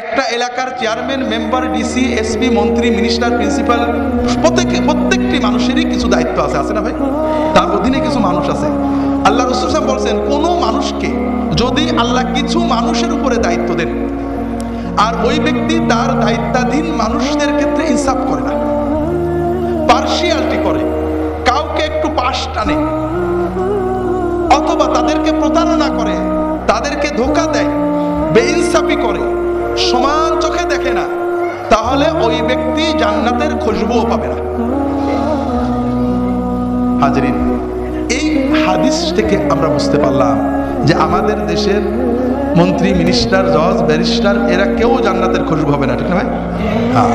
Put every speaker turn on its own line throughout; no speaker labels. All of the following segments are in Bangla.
একটা এলাকার চেয়ারম্যান, মেম্বার ডিসি এসপি মন্ত্রী মিনিস্টার প্রিন্সিপাল প্রত্যেক প্রত্যেকটি মানুষেরই কিছু দায়িত্ব আছে আছে না ভাই? তার অধীনে কিছু মানুষ আছে। আল্লাহ রসুল সাহেব বলছেন, কোনো মানুষকে যদি আল্লাহ কিছু মানুষের উপরে দায়িত্ব দেন, আর ওই ব্যক্তি তার দায়িত্বাধীন মানুষদের ক্ষেত্রে ইনসাফ করে না পার্সিয়ালিটি করে, কাউকে একটু পাশ টানে, অথবা তাদেরকে প্রতারণা করে, তাদেরকে ধোকা দেয়, বেইনসাফি করে সমান চোখে দেখে না, তাহলে ওই ব্যক্তি জান্নাতের খুশবুও পাবে না। হাজরিন, এই হাদিস থেকে আমরা বুঝতে পারলাম যে আমাদের দেশের মন্ত্রী মিনিস্টার জজ ব্যারিস্টার এরা কেউ জান্নাতের খুশবু হবে না, ঠিক না ভাই? হ্যাঁ।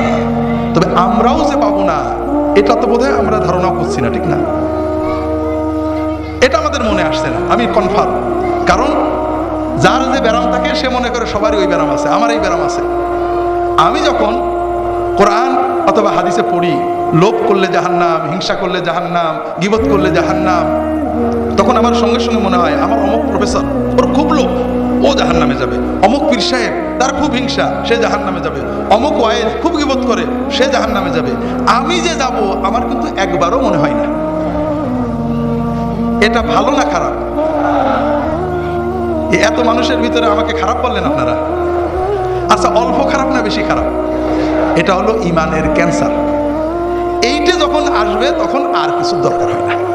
তবে আমরাও যে পাবো না, এটা তো বোধহয় আমরা ধারণা করছি না, ঠিক না? এটা আমাদের মনে আসছে না, আমি কনফার্ম কারণ যার যে ব্যারাম থাকে, সে মনে করে সবারই ওই ব্যারাম আছে আমার এই ব্যারাম আছে। আমি যখন কোরআন অথবা হাদিসে পড়ি, লোভ করলে জাহান্নাম, হিংসা করলে জাহান্নাম, গিবত করলে জাহান্নাম, তখন আমার সঙ্গে সঙ্গে মনে হয়, আমার অমুক প্রফেসর ওর খুব লোভ, ও জাহান নামে যাবে। অমুক পীর সাহেব, তার খুব হিংসা, সে জাহান নামে যাবে। অমুক ওয়াইজ খুব গিবত করে, সে জাহান নামে যাবে। আমি যে যাব, আমার কিন্তু একবারও মনে হয় না। এটা ভালো না খারাপ? এত মানুষের ভিতরে আমাকে খারাপ বললেন আপনারা? আচ্ছা অল্প খারাপ না বেশি খারাপ? এটা হলো ইমানের ক্যান্সার। এইটা যখন আসবে, তখন আর কিছু দরকার হয় না।